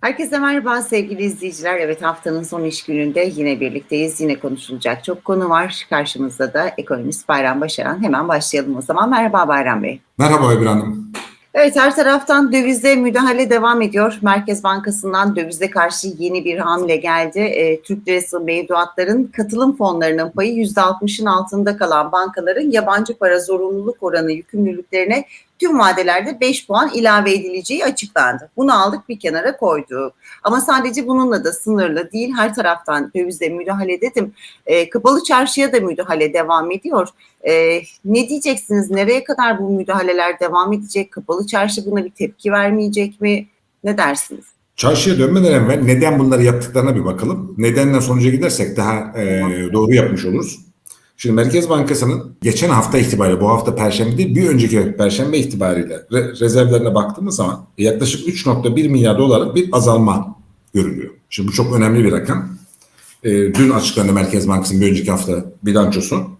Herkese merhaba sevgili izleyiciler. Evet haftanın son iş gününde yine birlikteyiz. Yine konuşulacak çok konu var. Karşımızda da ekonomist Bayram Başaran. Hemen başlayalım o zaman. Merhaba Bayram Bey. Merhaba Ebru Hanım. Evet her taraftan dövize müdahale devam ediyor. Merkez Bankası'ndan dövize karşı yeni bir hamle geldi. E, Türk Lirası mevduatların katılım fonlarının payı %60'ın altında kalan bankaların yabancı para zorunluluk oranı yükümlülüklerine tüm vadelerde 5 puan ilave edileceği açıklandı. Bunu aldık bir kenara koyduk. Ama sadece bununla da sınırlı değil. Her taraftan dövize müdahale dedim. E, kapalı çarşıya da müdahale devam ediyor. E, ne diyeceksiniz? Nereye kadar bu müdahaleler devam edecek? Kapalı çarşı buna bir tepki vermeyecek mi? Ne dersiniz? Çarşıya dönmeden evvel neden bunları yaptıklarına bir bakalım. Nedenden sonuca gidersek daha e, doğru yapmış oluruz. Şimdi Merkez Bankası'nın geçen hafta itibariyle, bu hafta Perşembe değil, bir önceki Perşembe itibariyle re- rezervlerine baktığımız zaman yaklaşık 3.1 milyar dolarlık bir azalma görülüyor. Şimdi bu çok önemli bir rakam. E, dün açıklandı Merkez Bankası'nın bir önceki hafta bilançosu.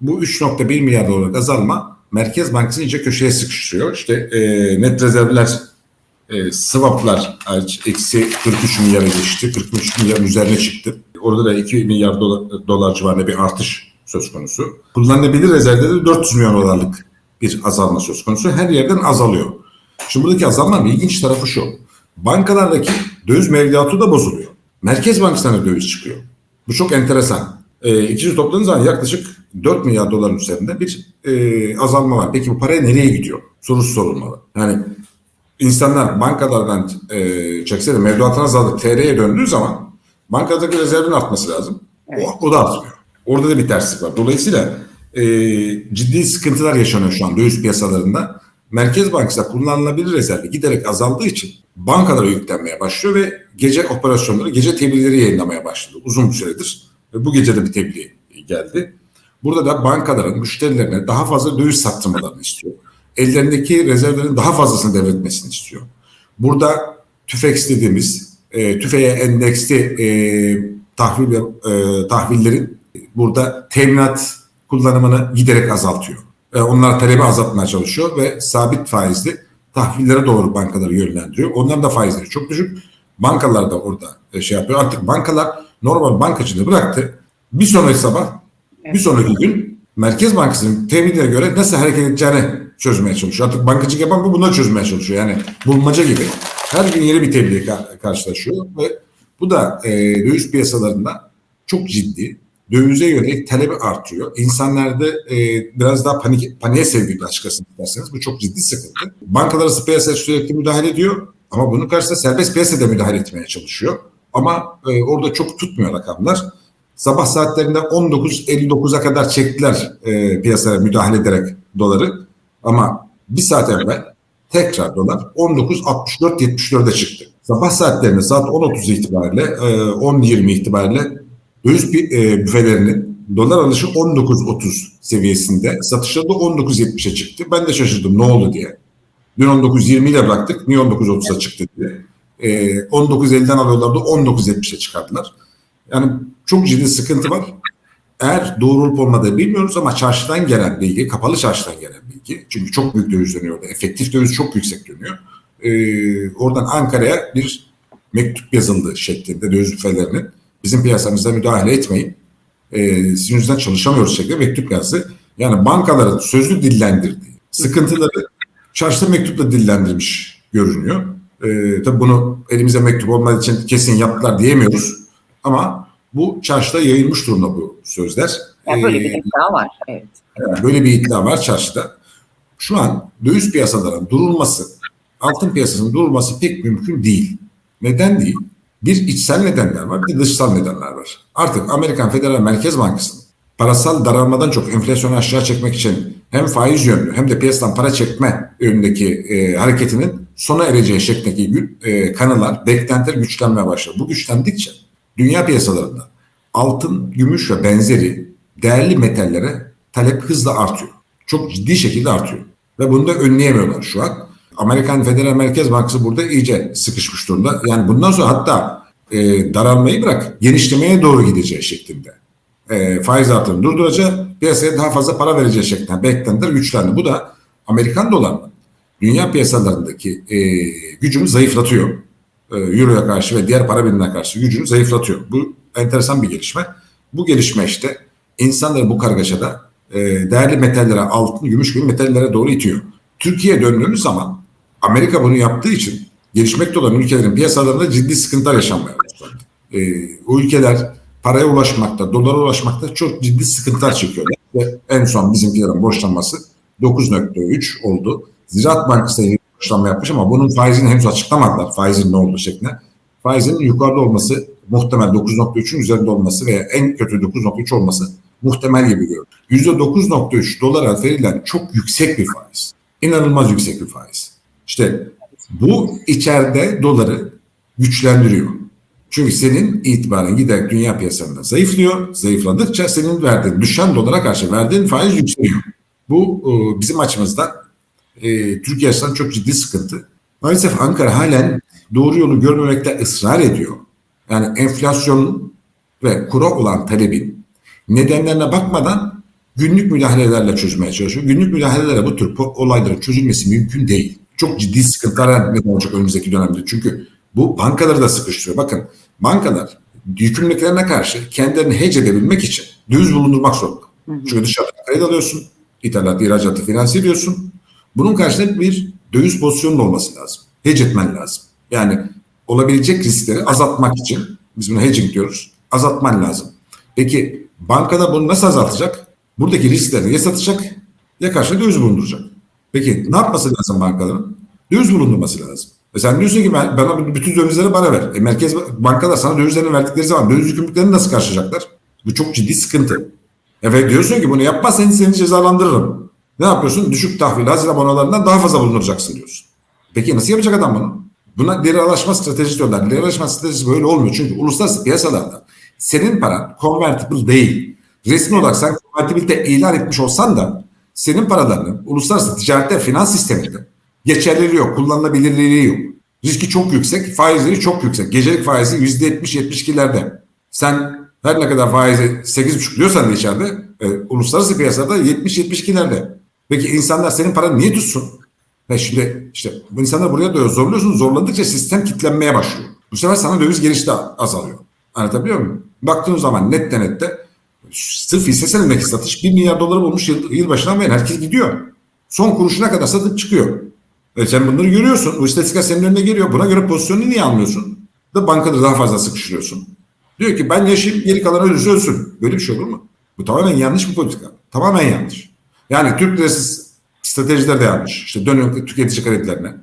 Bu 3.1 milyar dolarlık azalma Merkez Bankası'nı iyice köşeye sıkıştırıyor. İşte e, net rezervler, e, swaplar eksi 43 milyara geçti. 43 milyarın üzerine çıktı. Orada da 2 milyar dolar, dolar civarında bir artış söz konusu. Kullanılabilir rezervde de 400 milyon dolarlık bir azalma söz konusu. Her yerden azalıyor. Şimdi buradaki azalmanın ilginç tarafı şu. Bankalardaki döviz mevduatı da bozuluyor. Merkez Bankası'na döviz çıkıyor. Bu çok enteresan. E, ikisi topladığınız zaman yaklaşık 4 milyar doların üzerinde bir e, azalma var. Peki bu paraya nereye gidiyor? Sorusu sorulmalı. Yani insanlar bankalardan e, çekse de mevduatını azaldık TL'ye döndüğü zaman bankadaki rezervin artması lazım. Evet. O, o da artmıyor. Orada da bir terslik var. Dolayısıyla e, ciddi sıkıntılar yaşanıyor şu an döviz piyasalarında. Merkez Bankası kullanılabilir rezervi giderek azaldığı için bankalara yüklenmeye başlıyor ve gece operasyonları, gece tebliğleri yayınlamaya başladı uzun bir süredir. Ve bu gece de bir tebliğ geldi. Burada da bankaların müşterilerine daha fazla döviz sattırmalarını istiyor. Ellerindeki rezervlerin daha fazlasını devretmesini istiyor. Burada TÜFEX dediğimiz e, tüfeğe endeksli e, tahvil, e, tahvillerin burada teminat kullanımını giderek azaltıyor. E, onlar talebi azaltmaya çalışıyor ve sabit faizli tahvillere doğru bankaları yönlendiriyor. Onların da faizleri çok düşük. Bankalar da orada e, şey yapıyor. Artık bankalar normal bankacılığı bıraktı. Bir sonraki sabah, bir sonraki gün Merkez Bankası'nın teminine göre nasıl hareket edeceğini çözmeye çalışıyor. Artık bankacılık yapan bu bunları çözmeye çalışıyor. Yani bulmaca gibi. Her gün yeni bir tebliğ ka- karşılaşıyor ve bu da e, döviz piyasalarında çok ciddi dövize yönelik talebi artıyor. İnsanlarda e, biraz daha panik paniğe sevk açıkçası isterseniz. Bu çok ciddi sıkıntı. Bankalar arası piyasaya sürekli müdahale ediyor ama bunun karşısında serbest piyasada müdahale etmeye çalışıyor. Ama e, orada çok tutmuyor rakamlar. Sabah saatlerinde 19.59'a kadar çektiler e, piyasaya müdahale ederek doları. Ama bir saat evvel tekrar dolar 19.64-74'e çıktı. Sabah saatlerinde saat 10.30 itibariyle, e, 10.20 itibariyle döviz e, büfelerinin dolar alışı 19.30 seviyesinde, satışları da 19.70'e çıktı. Ben de şaşırdım ne oldu diye. Dün 19.20 ile bıraktık, niye 19.30'a çıktı diye. E, 19.50'den alıyorlardı, 19.70'e çıkardılar. Yani çok ciddi sıkıntı var. Eğer doğru olup olmadığını bilmiyoruz ama çarşıdan gelen bilgi, kapalı çarşıdan gelen bilgi. Çünkü çok büyük döviz dönüyor orada. Efektif döviz çok yüksek dönüyor. Ee, oradan Ankara'ya bir mektup yazıldı şeklinde döviz büfelerinin. Bizim piyasamızda müdahale etmeyin. Ee, sizin yüzünden çalışamıyoruz şeklinde mektup yazdı. Yani bankaların sözlü dillendirdiği sıkıntıları çarşıda mektupla dillendirmiş görünüyor. Ee, tabii bunu elimizde mektup olmadığı için kesin yaptılar diyemiyoruz. Ama bu çarşıda yayılmış durumda bu sözler. Yani böyle Ee, bir iddia var. Evet. yani böyle bir iddia var çarşıda. Şu an döviz piyasalarının durulması, altın piyasasının durulması pek mümkün değil. Neden değil? Bir içsel nedenler var, bir dışsal nedenler var. Artık Amerikan Federal Merkez Bankası'nın parasal daralmadan çok enflasyonu aşağı çekmek için hem faiz yönlü hem de piyasadan para çekme yönündeki e, hareketinin sona ereceği şeklindeki e, kanılar, beklentiler güçlenmeye başladı. Bu güçlendikçe dünya piyasalarında altın, gümüş ve benzeri değerli metallere talep hızla artıyor. Çok ciddi şekilde artıyor. Ve bunu da önleyemiyorlar şu an. Amerikan Federal Merkez Bankası burada iyice sıkışmış durumda. Yani bundan sonra hatta e, daralmayı bırak genişlemeye doğru gideceği şeklinde. E, faiz artırımını durduracağı, piyasaya daha fazla para vereceği şeklinde beklentiler güçlendi. Bu da Amerikan dolarının dünya piyasalarındaki e, gücünü zayıflatıyor. e, Euro'ya karşı ve diğer para birimine karşı gücünü zayıflatıyor. Bu enteresan bir gelişme. Bu gelişme işte insanları bu kargaşada e, değerli metallere, altın, gümüş gibi metallere doğru itiyor. Türkiye'ye döndüğümüz zaman Amerika bunu yaptığı için gelişmekte olan ülkelerin piyasalarında ciddi sıkıntılar yaşanmaya başladı. E, o ülkeler paraya ulaşmakta, dolara ulaşmakta çok ciddi sıkıntılar çekiyorlar. Ve en son bizimkilerin borçlanması 9.3 oldu. Ziraat Bankası da borçlanma yapmış ama bunun faizini henüz açıklamadılar. Faizin ne olduğu şeklinde. Faizin yukarıda olması muhtemel 9.3'ün üzerinde olması veya en kötü 9.3 olması muhtemel gibi görünüyor. %9.3 dolara verilen çok yüksek bir faiz. İnanılmaz yüksek bir faiz. İşte bu içeride doları güçlendiriyor. Çünkü senin itibarın giderek dünya piyasalarında zayıflıyor. Zayıfladıkça senin verdiğin düşen dolara karşı verdiğin faiz yükseliyor. Bu e, bizim açımızdan e, Türkiye açısından çok ciddi sıkıntı. Maalesef Ankara halen doğru yolu görmemekte ısrar ediyor. Yani enflasyon ve kura olan talebin nedenlerine bakmadan günlük müdahalelerle çözmeye çalışıyor. Günlük müdahalelerle bu tür olayların çözülmesi mümkün değil. Çok ciddi sıkıntılara neden olacak önümüzdeki dönemde. Çünkü bu bankaları da sıkıştırıyor. Bakın bankalar yükümlülüklerine karşı kendilerini hece edebilmek için döviz bulundurmak zorunda. Çünkü dışarıdan kredi alıyorsun, ithalat, ihracatı finanse ediyorsun. Bunun karşılığında bir döviz pozisyonunun olması lazım. Hedge etmen lazım. Yani olabilecek riskleri azaltmak için biz buna hedging diyoruz. Azaltman lazım. Peki bankada bunu nasıl azaltacak? Buradaki risklerini ya satacak ya karşına döviz bulunduracak. Peki ne yapması lazım bankaların? Döviz bulundurması lazım. E sen diyorsun ki ben, bana bütün dövizleri bana ver. E merkez bankalar sana dövizlerini verdikleri zaman döviz yükümlülüklerini nasıl karşılayacaklar? Bu çok ciddi sıkıntı. E ve diyorsun ki bunu yapmazsan seni cezalandırırım. Ne yapıyorsun? Düşük tahvil, hazine bonolarından daha fazla bulunduracaksın diyorsun. Peki nasıl yapacak adam bunu? Buna derilaşma stratejisi diyorlar. Derilaşma stratejisi böyle olmuyor. Çünkü uluslararası piyasalarda senin paran convertible değil. Resmi olarak sen convertibilite ilan etmiş olsan da senin paralarının uluslararası ticarette finans sisteminde geçerliliği yok, kullanılabilirliği yok. Riski çok yüksek, faizleri çok yüksek. Gecelik faizi %70-72'lerde. Sen her ne kadar faizi 8,5 diyorsan da içeride e, uluslararası piyasada 70-72'lerde. Peki insanlar senin paranı niye tutsun? Ve şimdi işte bu insanlar buraya da zorluyorsun. Zorladıkça sistem kitlenmeye başlıyor. Bu sefer sana döviz gelişi de azalıyor. Anlatabiliyor muyum? Baktığın zaman nette nette sırf hisse senedindeki satış 1 milyar doları bulmuş yıl, yılbaşından beri herkes gidiyor. Son kuruşuna kadar satıp çıkıyor. E sen bunları görüyorsun. Bu istatistikler senin önüne geliyor. Buna göre pozisyonunu niye almıyorsun? Da bankada daha fazla sıkıştırıyorsun. Diyor ki ben yaşayayım geri kalan ölürse ölsün. Böyle bir şey olur mu? Bu tamamen yanlış bir politika. Tamamen yanlış. Yani Türk lirası stratejiler de yanlış. İşte dönüyor tüketici kredilerine.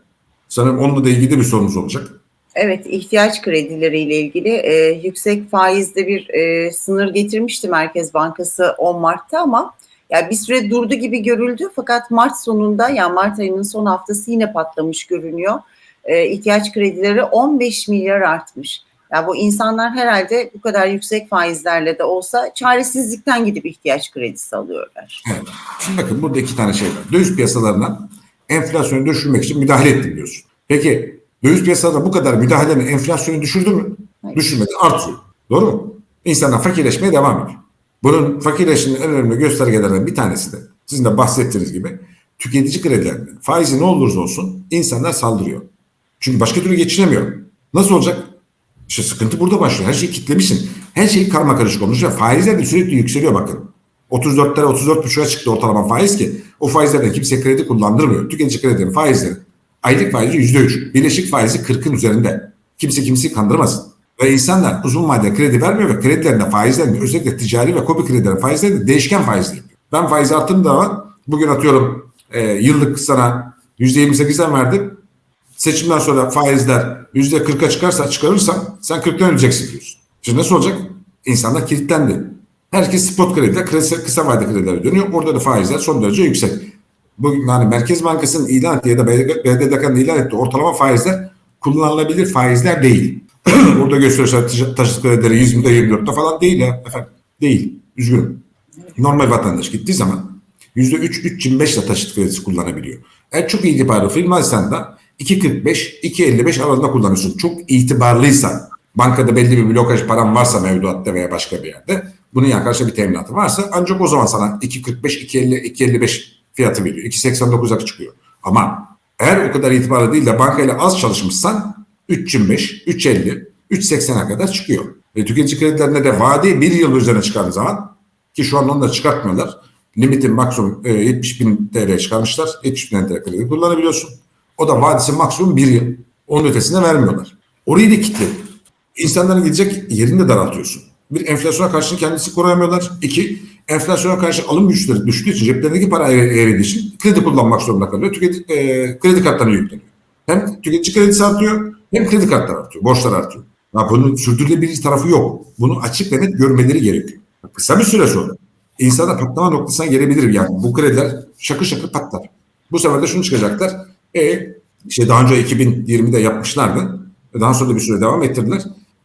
Sanırım onunla da ilgili bir sorunuz olacak. Evet, ihtiyaç kredileriyle ilgili e, yüksek faizde bir e, sınır getirmişti Merkez Bankası 10 Mart'ta ama yani bir süre durdu gibi görüldü fakat Mart sonunda yani Mart ayının son haftası yine patlamış görünüyor. E, ihtiyaç kredileri 15 milyar artmış. Yani bu insanlar herhalde bu kadar yüksek faizlerle de olsa çaresizlikten gidip ihtiyaç kredisi alıyorlar. Evet. Şimdi bakın burada iki tane şey var. Döviz piyasalarına enflasyonu düşürmek için müdahale ettim diyorsun. Peki döviz piyasalarında bu kadar müdahalenin enflasyonu düşürdü mü? Hayır. Düşürmedi, artıyor. Doğru mu? İnsanlar fakirleşmeye devam ediyor. Bunun fakirleşmenin en önemli göstergelerinden bir tanesi de sizin de bahsettiğiniz gibi tüketici kredilerinin faizi ne olursa olsun insanlar saldırıyor. Çünkü başka türlü geçinemiyor. Nasıl olacak? İşte sıkıntı burada başlıyor. Her şeyi kitlemişsin. Her şey karma karışık olmuş faizler de sürekli yükseliyor bakın. 34'lere 34,5'a çıktı ortalama faiz ki o faizlerden kimse kredi kullandırmıyor. Tüketici kredilerinin faizleri aylık faizi %3. Birleşik faizi 40'ın üzerinde. Kimse kimseyi kandırmasın. Ve insanlar uzun vadede kredi vermiyor ve kredilerinde faizlerini özellikle ticari ve kobi kredilerin faizlerini değişken faizli yapıyor. Ben faiz arttığım zaman bugün atıyorum e, yıllık sana %28'den verdim. Seçimden sonra faizler %40'a çıkarsa çıkarırsam sen 40'tan ödeyeceksin diyorsun. Şimdi nasıl olacak? İnsanlar kilitlendi. Herkes spot krediyle kısa, kısa vade kredilere dönüyor. Orada da faizler son derece yüksek. Bugün yani Merkez Bankası'nın ilan ettiği ya da BDDK'nın ilan ettiği ortalama faizler kullanılabilir faizler değil. Orada gösteriyorlar taşıt kredileri 20'de 24'te falan değil ya efendim. Değil. Üzgünüm. Normal vatandaş gittiği zaman %3, 3.25 ile taşıt kredisi kullanabiliyor. Eğer çok itibarlı firmaysan da 2.45, 2.55 aralığında kullanıyorsun. Çok itibarlıysan, bankada belli bir blokaj param varsa mevduatta veya başka bir yerde, bunun yaklaşık bir teminatı varsa ancak o zaman sana 2.45, 2.50, 2.55 fiyatı veriyor. 2.89'a çıkıyor. Ama eğer o kadar itibarlı değil de bankayla az çalışmışsan 3.25, 3.50, 3.80'e kadar çıkıyor. Ve tüketici kredilerine de vade bir yıl üzerine çıkardığı zaman ki şu an onu da çıkartmıyorlar. Limitin maksimum e, 70 bin TL çıkarmışlar. 70 bin TL kredi kullanabiliyorsun. O da vadesi maksimum bir yıl. Onun ötesine vermiyorlar. Orayı da kilitli. İnsanların gidecek yerini de daraltıyorsun. Bir enflasyona karşı kendisi koruyamıyorlar. İki, enflasyona karşı alım güçleri düştüğü için ceplerindeki para eridiği için kredi kullanmak zorunda kalıyor. Tüketici, e, kredi kartlarına yükleniyor. Hem tüketici kredisi artıyor hem kredi kartları artıyor. Borçlar artıyor. Ya bunun sürdürülebilir tarafı yok. Bunu açık ve net görmeleri gerekiyor. Kısa bir süre sonra insana patlama noktasına gelebilir. Yani bu krediler şakır şakır patlar. Bu sefer de şunu çıkacaklar. E, işte daha önce 2020'de yapmışlardı. Daha sonra da bir süre devam ettirdiler.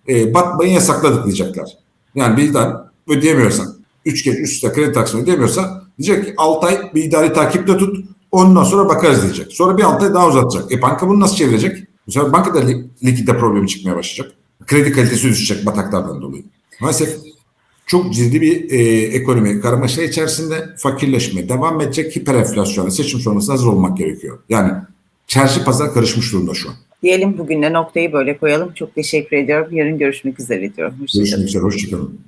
E, batmayı yasakladık diyecekler. Yani bir daha ödeyemiyorsan, 3 kez üst üste kredi taksini ödeyemiyorsa diyecek ki 6 ay bir idari takipte tut. Ondan sonra bakarız diyecek. Sonra bir 6 ay daha uzatacak. E banka bunu nasıl çevirecek? Bu sefer bankada li- likidite problemi çıkmaya başlayacak. Kredi kalitesi düşecek bataklardan dolayı. Maalesef çok ciddi bir e, ekonomi karmaşa içerisinde fakirleşme devam edecek hiperenflasyona seçim sonrası hazır olmak gerekiyor. Yani çarşı pazar karışmış durumda şu an. Diyelim bugün de noktayı böyle koyalım. Çok teşekkür ediyorum. Yarın görüşmek üzere diyorum. Hoşçakalın. Görüşmek üzere, hoşçakalın.